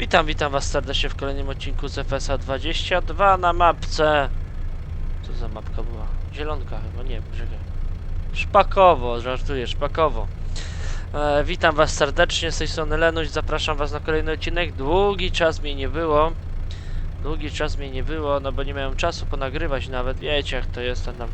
Witam, witam was serdecznie w kolejnym odcinku z FSA 22 na mapce. Co za mapka była? Zielonka chyba, nie, czekaj. Szpakowo, żartuję, szpakowo. E, witam was serdecznie, z tej strony Lenuś, zapraszam was na kolejny odcinek. Długi czas mnie nie było. Długi czas mnie nie było, no bo nie miałem czasu ponagrywać nawet, wiecie jak to jest, ten tam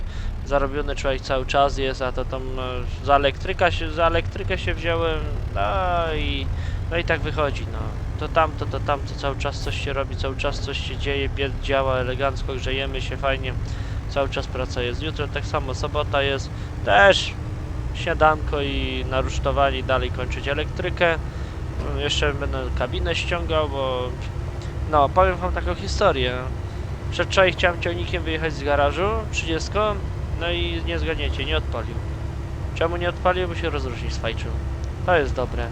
zarobiony człowiek cały czas jest, a to tam e, za elektryka się, za elektrykę się wziąłem, no i, no i tak wychodzi, no. To tamto, to tamto, cały czas coś się robi, cały czas coś się dzieje, bied działa elegancko, grzejemy się fajnie, cały czas praca jest. Jutro tak samo, sobota jest, też śniadanko i narusztowanie, dalej kończyć elektrykę. No, Jeszcze będę kabinę ściągał, bo no, powiem wam taką historię. Przedwczoraj chciałem ciągnikiem wyjechać z garażu, 30, no i nie zgadniecie, nie odpalił. Czemu nie odpalił? Bo się rozrusznik sfajczył. To jest dobre.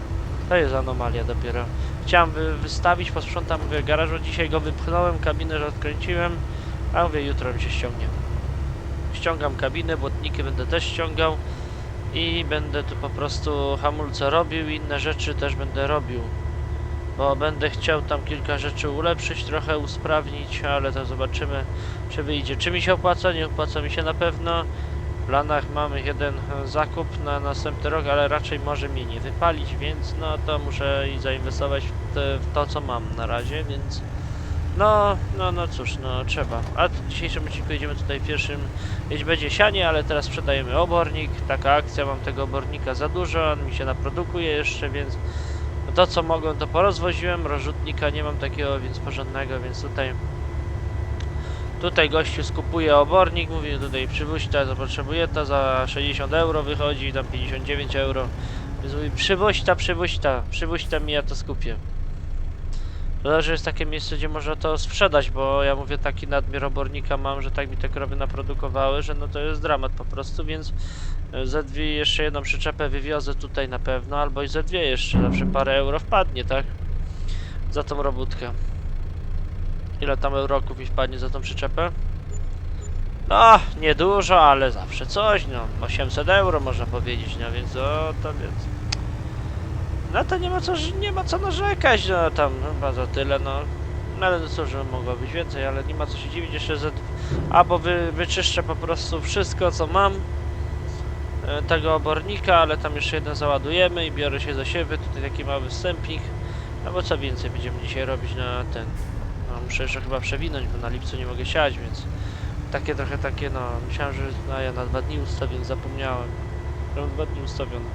To jest anomalia dopiero. Chciałem wy, wystawić, posprzątam mówię, garażu, dzisiaj go wypchnąłem, kabinę odkręciłem, a mówię, jutro mi się ściągnie. Ściągam kabinę, błotniki będę też ściągał i będę tu po prostu hamulce robił, inne rzeczy też będę robił. Bo będę chciał tam kilka rzeczy ulepszyć, trochę usprawnić, ale to zobaczymy, czy wyjdzie. Czy mi się opłaca? Nie opłaca mi się na pewno. Planach mamy jeden e, zakup na następny rok, ale raczej może mnie nie wypalić, więc no to muszę i zainwestować w, te, w to, co mam na razie, więc no, no, no cóż, no trzeba. A w dzisiejszym odcinku jedziemy tutaj pierwszym, jeść będzie sianie, ale teraz sprzedajemy obornik, taka akcja, mam tego obornika za dużo, on mi się naprodukuje jeszcze, więc to co mogłem to porozwoziłem, rozrzutnika nie mam takiego, więc porządnego, więc tutaj Tutaj gościu skupuje obornik, mówi tutaj przywóź ta, potrzebuje ta, za 60 euro wychodzi, tam 59 euro. Więc mówi przywóź ta, przywóź ta, ja to skupię. Szkoda, że jest takie miejsce, gdzie można to sprzedać, bo ja mówię taki nadmiar obornika mam, że tak mi te krowy naprodukowały, że no to jest dramat po prostu, więc e, ze dwie jeszcze jedną przyczepę wywiozę tutaj na pewno, albo i ze dwie jeszcze, zawsze parę euro wpadnie, tak? Za tą robótkę. Ile tam euroków mi wpadnie za tą przyczepę? No, niedużo, ale zawsze coś, no. 800 euro można powiedzieć, no więc o, to więc... No to nie ma co, nie ma co narzekać, no tam chyba za tyle, no. No ale no cóż, że mogło być więcej, ale nie ma co się dziwić, jeszcze z... Albo wy, wyczyszczę po prostu wszystko, co mam e, tego obornika, ale tam jeszcze jeden załadujemy i biorę się za siewy, tutaj taki mały wstępnik. Albo co więcej będziemy dzisiaj robić na ten... No, muszę jeszcze chyba przewinąć, bo na lipcu nie mogę siać, więc takie trochę takie, no, myślałem, że no, ja na dwa dni ustawię, zapomniałem. Mam dwa dni ustawiony.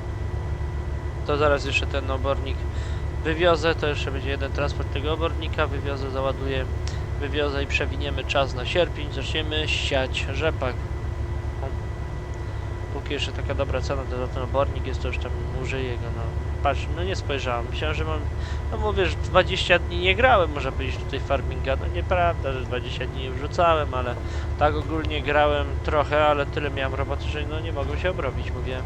To zaraz jeszcze ten obornik wywiozę, to jeszcze będzie jeden transport tego obornika, wywiozę, załaduję, wywiozę i przewiniemy czas na sierpień, zaczniemy siać rzepak. Póki jeszcze taka dobra cena to za ten obornik jest, to już tam użyję go, no. Patrz, no nie spojrzałem, myślałem, że mam no mówię, że 20 dni nie grałem, można powiedzieć tutaj farminga. No nieprawda, że 20 dni nie wrzucałem, ale tak ogólnie grałem trochę, ale tyle miałem roboty, że no nie mogłem się obrobić, mówię.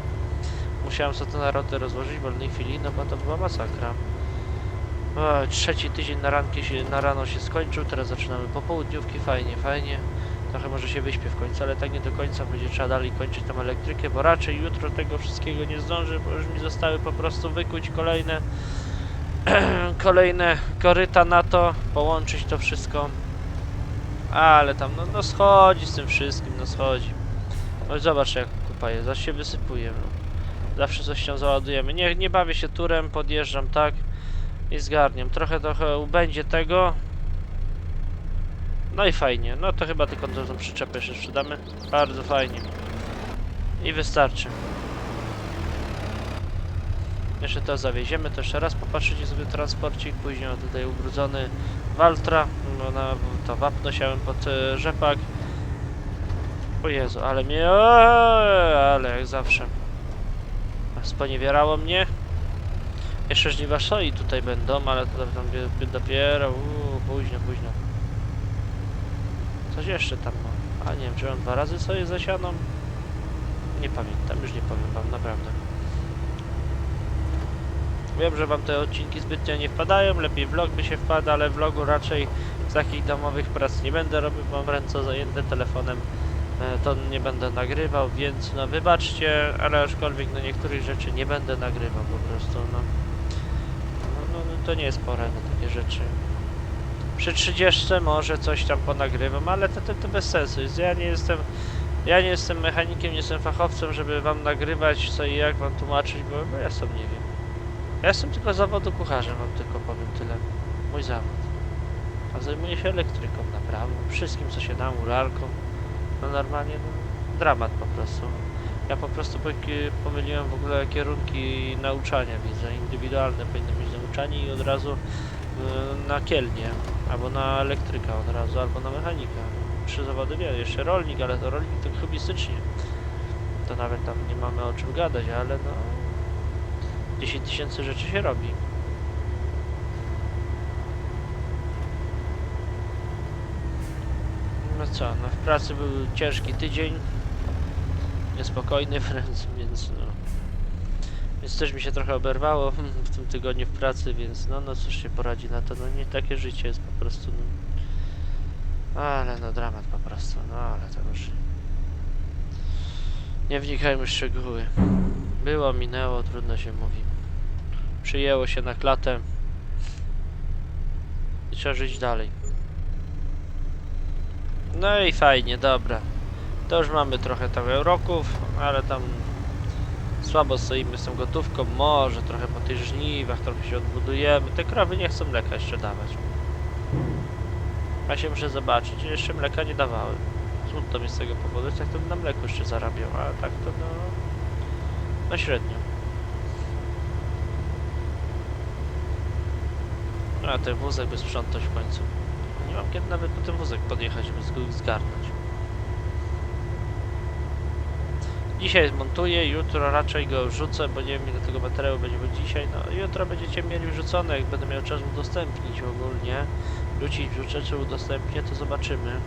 Musiałem sobie na rotę rozłożyć w wolnej chwili, no bo to była masakra. O, trzeci tydzień na, ranki się, na rano się skończył, teraz zaczynamy popołudniówki, fajnie, fajnie. Trochę może się wyśpię w końcu, ale tak nie do końca będzie trzeba dalej kończyć tą elektrykę, bo raczej jutro tego wszystkiego nie zdążę, bo już mi zostały po prostu wykuć kolejne kolejne koryta na to, połączyć to wszystko. Ale tam, no, no schodzi z tym wszystkim, no schodzi. No zobacz jak kupa jest, aż się wysypuje. No. Zawsze coś tam załadujemy. Nie, nie bawię się turem, podjeżdżam tak i zgarniam. Trochę, trochę ubędzie tego. No i fajnie, no to chyba tylko tą przyczepę jeszcze sprzedamy. Bardzo fajnie. I wystarczy. Jeszcze to zawieziemy, to jeszcze raz popatrzycie sobie transporcik, później mam tutaj ubrudzony Waltra, no na to wapno siałem pod e, rzepak. O Jezu, ale mnie, ale jak zawsze. Sponiewierało mnie. Jeszcze żniwa soi tutaj będą, ale to tam dopiero, uuu, późno, późno. Coś jeszcze tam mam. A nie wiem, czy mam dwa razy soję zasianą? Nie pamiętam, już nie powiem wam, naprawdę. Wiem, że wam te odcinki zbytnio nie wpadają, lepiej vlog by się wpada, ale vlogu raczej z takich domowych prac nie będę robił, mam ręce zajęte telefonem, e, to nie będę nagrywał, więc no wybaczcie, ale aczkolwiek no niektórych rzeczy nie będę nagrywał po prostu, no. No, no, no to nie jest pora na takie rzeczy. Przy 30 może coś tam ponagrywam, ale to, to, to bez sensu jest. Ja nie jestem. Ja nie jestem mechanikiem, nie jestem fachowcem, żeby wam nagrywać co i jak wam tłumaczyć, bo, ja sam nie wiem. Ja jestem tylko zawodu kucharzem, wam tylko powiem tyle. Mój zawód. A zajmuję się elektryką, naprawą, wszystkim co się da, murarką. No normalnie, no, dramat po prostu. Ja po prostu pomyliłem w ogóle kierunki nauczania, widzę. Indywidualne powinno być nauczanie i od razu na kielnie, albo na elektryka od razu, albo na mechanika. Trzy zawody wiem, jeszcze rolnik, ale to rolnik tak hobbystycznie. To nawet tam nie mamy o czym gadać, ale no 10 tysięcy rzeczy się robi. No co, no w pracy był ciężki tydzień, niespokojny wręcz, więc no. Więc też mi się trochę oberwało w tym tygodniu w pracy, więc no, no cóż się poradzi na to, no nie takie życie jest po prostu, no. Ale no dramat po prostu, no ale to już... Nie wnikajmy w szczegóły. Było, minęło, trudno się mówi. Przyjęło się na klatę. I trzeba żyć dalej. No i fajnie, dobra. To już mamy trochę tam euroków, ale tam słabo stoimy z tą gotówką. Może trochę po tych żniwach, trochę się odbudujemy. Te krowy nie chcą mleka jeszcze dawać. Ja się muszę zobaczyć, jeszcze mleka nie dawały. Smutno mi z tego powodu, tak to na mleku jeszcze zarabiał, a tak to no... No średnio. A ten wózek by sprzątać w końcu. Nie mam kiedy nawet po ten wózek podjechać, żeby go zgarnąć. Dzisiaj zmontuję, jutro raczej go wrzucę, bo nie wiem ile tego materiału będzie bo dzisiaj. No jutro będziecie mieli wrzucone, jak będę miał czas udostępnić ogólnie. Wrzucić, wrzucę, czy udostępnię, to zobaczymy.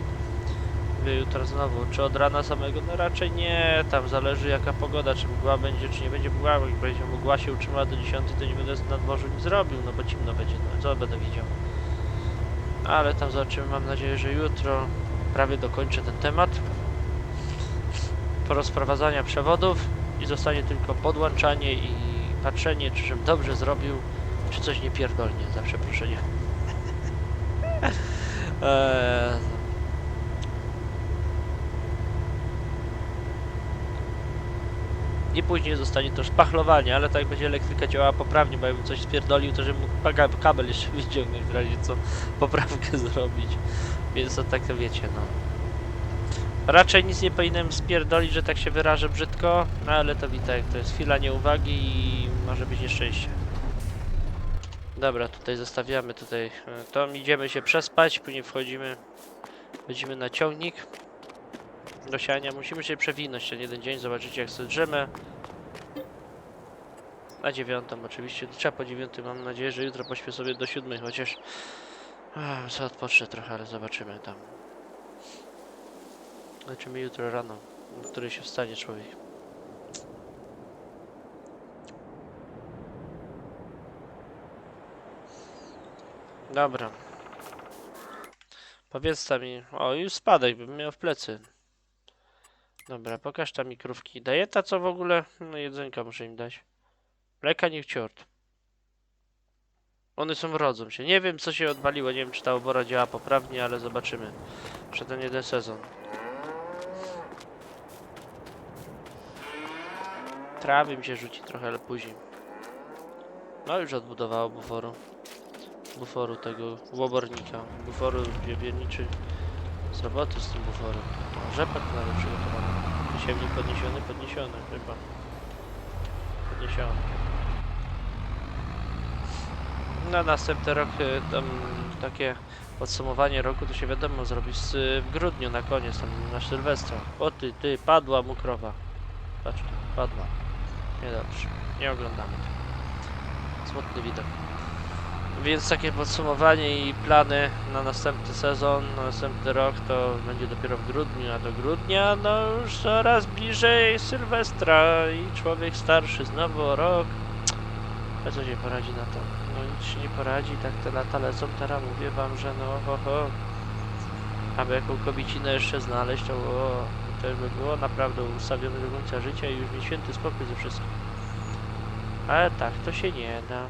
Mówię jutro znowu, czy od rana samego? No raczej nie, tam zależy jaka pogoda, czy mgła będzie, czy nie będzie mgła, jak będzie mgła się utrzymała do 10, to nie będę na dworzu nic zrobił, no bo zimno będzie, no co będę widział. Ale tam zobaczymy, mam nadzieję, że jutro prawie dokończę ten temat porozprowadzania przewodów i zostanie tylko podłączanie i patrzenie, czy żebym dobrze zrobił, czy coś nie pierdolnie, za przeproszeniem. eee, I później zostanie to szpachlowanie, ale tak będzie elektryka działała poprawnie, bo jakbym coś spierdolił, to żebym mógł kabel jeszcze wyciągnąć w razie co poprawkę zrobić. Więc to tak wiecie, no. Raczej nic nie powinienem spierdolić, że tak się wyrażę brzydko, no ale to witaj, to jest chwila nieuwagi i może być nieszczęście. Dobra, tutaj zostawiamy tutaj e, to, idziemy się przespać, później wchodzimy, wchodzimy na ciągnik do siania. Musimy się przewinąć ten jeden dzień, zobaczycie jak sobie drzemy. Na dziewiątą oczywiście, trzeba po dziewiątym, mam nadzieję, że jutro pośpię sobie do siódmej, chociaż Ach, co odpocznę trochę, ale zobaczymy tam. Zobaczymy jutro rano, o której się wstanie człowiek. Dobra. Powiedz mi. O, już spadek bym miał w plecy. Dobra, pokaż tam mi krówki. Daje ta co w ogóle? No jedzonka muszę im dać. Mleka niech ciort. One są rodzą się. Nie wiem co się odwaliło, nie wiem czy ta obora działa poprawnie, ale zobaczymy. Przed ten jeden sezon. Trawy mi się rzuci trochę, ale później. No już odbudowało buforu. Buforu tego łobornika. Buforu wiewiórniczy. Z roboty z tym buforem. O, Rzepak nawet przygotowany. Siewnik podniesiony, podniesiony chyba. Podniesiony. Na następny rok y, tam takie podsumowanie roku to się wiadomo zrobić z, w grudniu na koniec, tam na Sylwestra. O ty, ty, padła mu krowa. Patrz, padła. Niedobrze, nie oglądamy tego. Smutny widok. Więc takie podsumowanie i plany na następny sezon, na następny rok to będzie dopiero w grudniu, a do grudnia no już coraz bliżej Sylwestra i człowiek starszy znowu o rok. A co się poradzi na to? No nic się nie poradzi, tak te lata lecą, teraz mówię wam, że no ho ho. Aby jaką kobiecinę jeszcze znaleźć, to, o, to już by było naprawdę ustawione do końca życia i już mieć święty spokój ze wszystkim. Ale tak, to się nie da.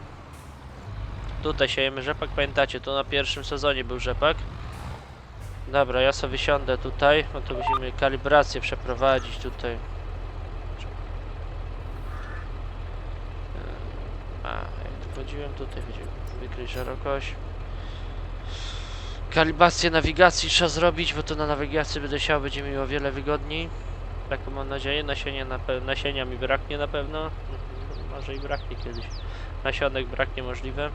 Tutaj siejemy rzepak, pamiętacie, tu na pierwszym sezonie był rzepak. Dobra, ja sobie wysiądę tutaj, no to musimy kalibrację przeprowadzić tutaj. A, jak tu chodziłem, tutaj chodziłem. Wykryć szerokość. Kalibrację nawigacji trzeba zrobić, bo to na nawigacji będę siał, będzie mi o wiele wygodniej. Taką mam nadzieję. Nasienia, na nasienia mi braknie na pewno. Mhm, Może i braknie kiedyś. Nasionek braknie możliwe.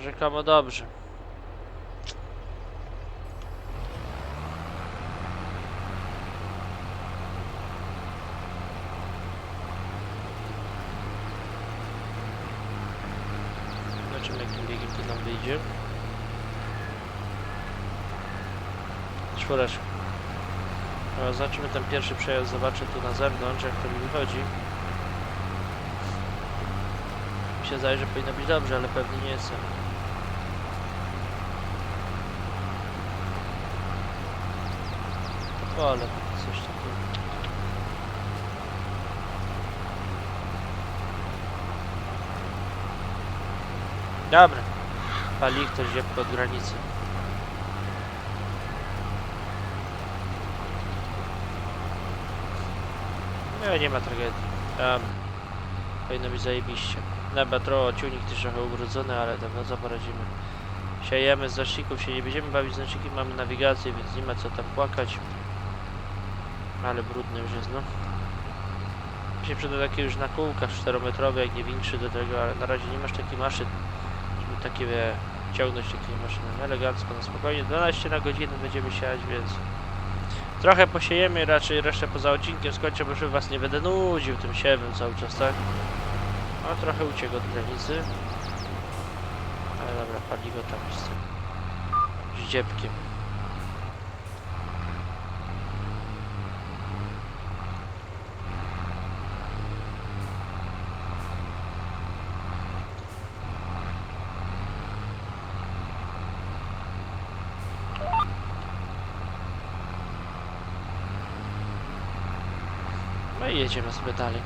Rzekomo dobrze. Zobaczymy jakim biegiem to nam wyjdzie. Czwóreczka. No, zobaczymy ten pierwszy przejazd, zobaczę tu na zewnątrz jak to mi wychodzi. Mi się zdaje, że powinno być dobrze, ale pewnie nie jestem. Wolę coś takiego. Dobra. Pali ktoś ziepko od granicy. Nie, nie ma tragedii. Tam powinno być zajebiście. Dobra, trochę ciunik też trochę ubrudzony, ale tam no co poradzimy. Siejemy z zaszników, się nie będziemy bawić z zasznikiem, mamy nawigację, więc nie ma co tam płakać. Ale brudny już jest, no. Mi się przyda takie już na kółkach 4-metrowe, jak nie większy do tego, ale na razie nie masz takiej maszyn, żeby takie wie, ciągnąć takie maszyny. Elegancko, no spokojnie, 12 na godzinę będziemy siać, więc trochę posiejemy, raczej resztę poza odcinkiem skończę, bo już was nie będę nudził tym siewem cały czas, tak? No trochę uciekł od granicy. Ale dobra, paliwo tam jest z tym ździebkiem. No i jedziemy sobie dalej.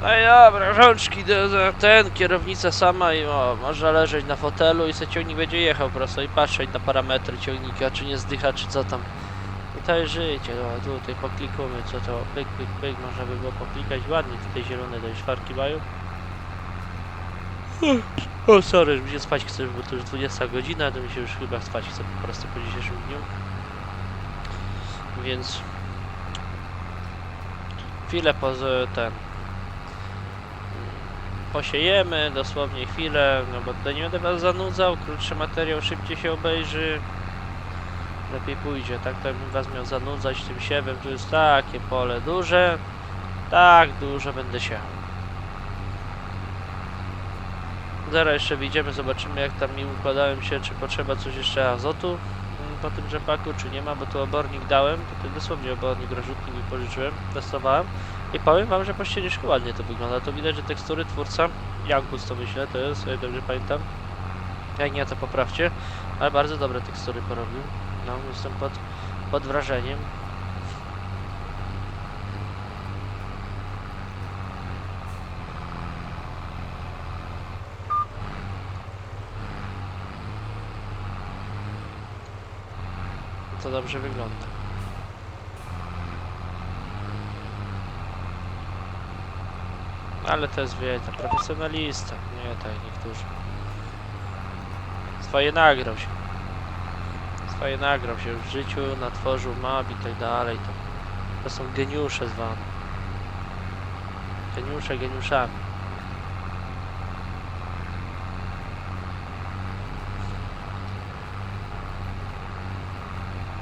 No i dobra, rączki, do, ten, kierownica sama i o, można leżeć na fotelu i se ciągnik będzie jechał prosto i patrzeć na parametry ciągnika, czy nie zdycha, czy co tam. I to jest życie, no, tutaj poklikujemy, co to, pyk, pyk, pyk, można by było poklikać, ładnie tutaj zielone do szwarki mają. O, sorry, że mi się spać chce, bo to już 20 godzina, to mi się już chyba spać chce po prostu po dzisiejszym dniu. Więc chwilę poza ten posiejemy, dosłownie chwilę, no bo tutaj nie będę was zanudzał, krótszy materiał szybciej się obejrzy. Lepiej pójdzie, tak to bym was miał zanudzać tym siewem, to jest takie pole duże tak duże będę się. Zaraz jeszcze wyjdziemy, zobaczymy jak tam mi układałem się, czy potrzeba coś jeszcze azotu po tym rzepaku, czy nie ma, bo tu obornik dałem, tutaj dosłownie obornik rozrzutnik mi pożyczyłem, testowałem i powiem wam, że po ścieżku ładnie to wygląda. To widać, że tekstury twórca, Jankus to myślę, to jest, ile dobrze pamiętam. Jak nie, to poprawcie. Ale bardzo dobre tekstury porobił. No, jestem pod, pod wrażeniem. To dobrze wygląda. Ale to jest wiecie, profesjonalista, nie tak niektórzy. Swoje nagrał się. Swoje nagrał się w życiu, natworzył map i tak dalej. To, to są geniusze zwane. Geniusze geniuszami.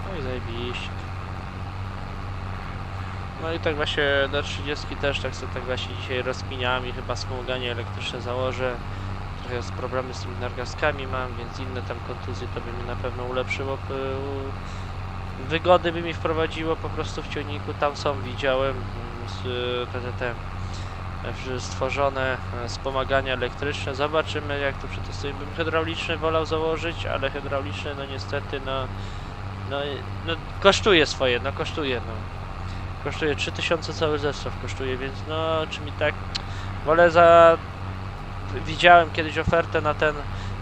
No i zajebiście. No i tak właśnie do 30 też tak sobie tak właśnie dzisiaj rozkminiałem i chyba wspomaganie elektryczne założę. Trochę z problemy z tymi nargazkami mam, więc inne tam kontuzje to by mi na pewno ulepszyło. Wygody by mi wprowadziło po prostu w ciągniku. Tam są, widziałem te, te, stworzone e, wspomagania elektryczne. Zobaczymy jak to przetestujemy. Bym hydrauliczny wolał założyć, ale hydrauliczny no niestety no, no, no kosztuje swoje, no kosztuje no. Kosztuje 3000 cały zestaw kosztuje, więc no czy mi tak wolę za widziałem kiedyś ofertę na ten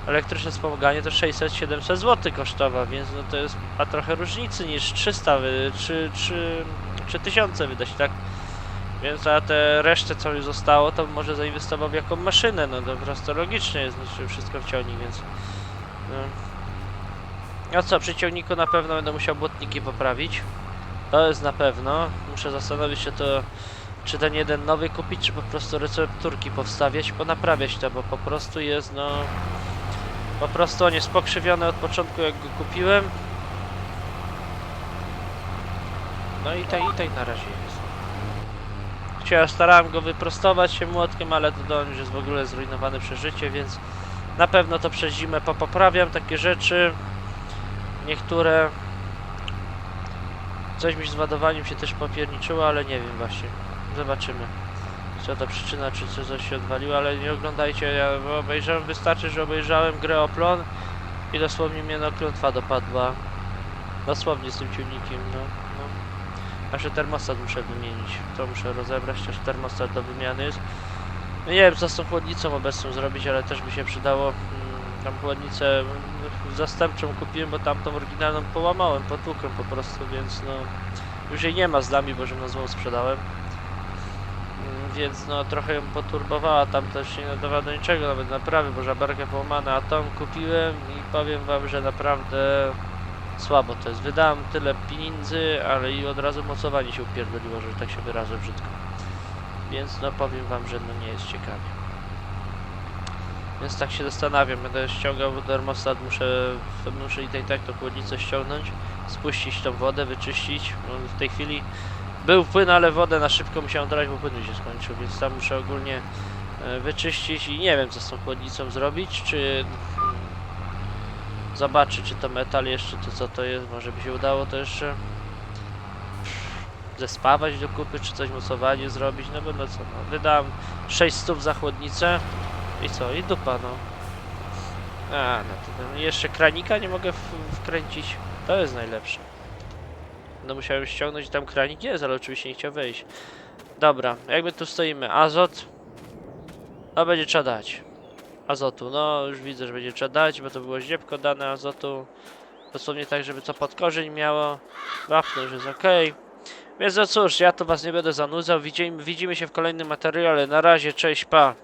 elektryczne wspomaganie to 600-700 zł kosztował, więc no to jest ma trochę różnicy niż 300 wy, czy, czy, czy 1000 wydać, tak? Więc a te resztę co mi zostało, to może zainwestował w jaką maszynę, no to po prostu logicznie jest, znaczy wszystko w ciągnik, więc no. A co, przy ciągniku na pewno będę musiał błotniki poprawić. To jest na pewno. Muszę zastanowić się to, czy ten jeden nowy kupić, czy po prostu recepturki powstawiać, ponaprawiać to, bo po prostu jest, no... Po prostu on jest pokrzywiony od początku, jak go kupiłem. No i tak, i tak na razie jest. Chciałem, starałem go wyprostować się młotkiem, ale to już jest w ogóle zrujnowany przez życie, więc na pewno to przez zimę popoprawiam takie rzeczy. Niektóre Coś mi z ładowaniem się też popierniczyło, ale nie wiem właśnie. Zobaczymy. Co to przyczyna, czy co- coś się odwaliło, ale nie oglądajcie, ja obejrzałem, wystarczy, że obejrzałem grę o plon i dosłownie mnie no klątwa dopadła. Dosłownie z tym ciągnikiem, no. no. Aż termostat muszę wymienić. To muszę rozebrać, aż termostat do wymiany jest. Nie wiem, co z tą chłodnicą obecną zrobić, ale też by się przydało. Tam chłodnicę zastępczą kupiłem, bo tamtą oryginalną połamałem, potłukłem po prostu, więc no... Już jej nie ma z nami, bo że na złą sprzedałem. Mm, Więc no trochę ją poturbowała, tam też nie nadawała do niczego, nawet naprawy, bo żaberkę połamane, a tą kupiłem i powiem wam, że naprawdę słabo to jest. Wydałem tyle pieniędzy, ale i od razu mocowanie się upierdoliło, że tak się wyrażę brzydko. Więc no powiem wam, że no nie jest ciekawie. Więc tak się zastanawiam, będę ściągał termostat, muszę, muszę i tak, tak tą chłodnicę ściągnąć, spuścić tą wodę, wyczyścić. No, w tej chwili był płyn, ale wodę na szybko musiałem dodać, bo płyn się skończył, więc tam muszę ogólnie e, wyczyścić i nie wiem co z tą chłodnicą zrobić, czy mm, zobaczyć czy to metal jeszcze, to co to jest, może by się udało to jeszcze zespawać do kupy, czy coś mocowanie zrobić, no bo no co, no, wydałem 600 za chłodnicę i co, i dupa no. A, no to jeszcze kranika nie mogę wkręcić, to jest najlepsze. No musiałem ściągnąć tam kranik jest, ale oczywiście nie chciał wejść. Dobra, jakby tu stoimy, azot. No będzie trzeba dać. Azotu, no już widzę, że będzie trzeba dać, bo to było ździebko dane azotu. Dosłownie tak, żeby to pod korzeń miało. Wapno już jest ok. Więc no cóż, ja to was nie będę zanudzał. Widzimy, widzimy się w kolejnym materiale. Na razie, cześć, pa.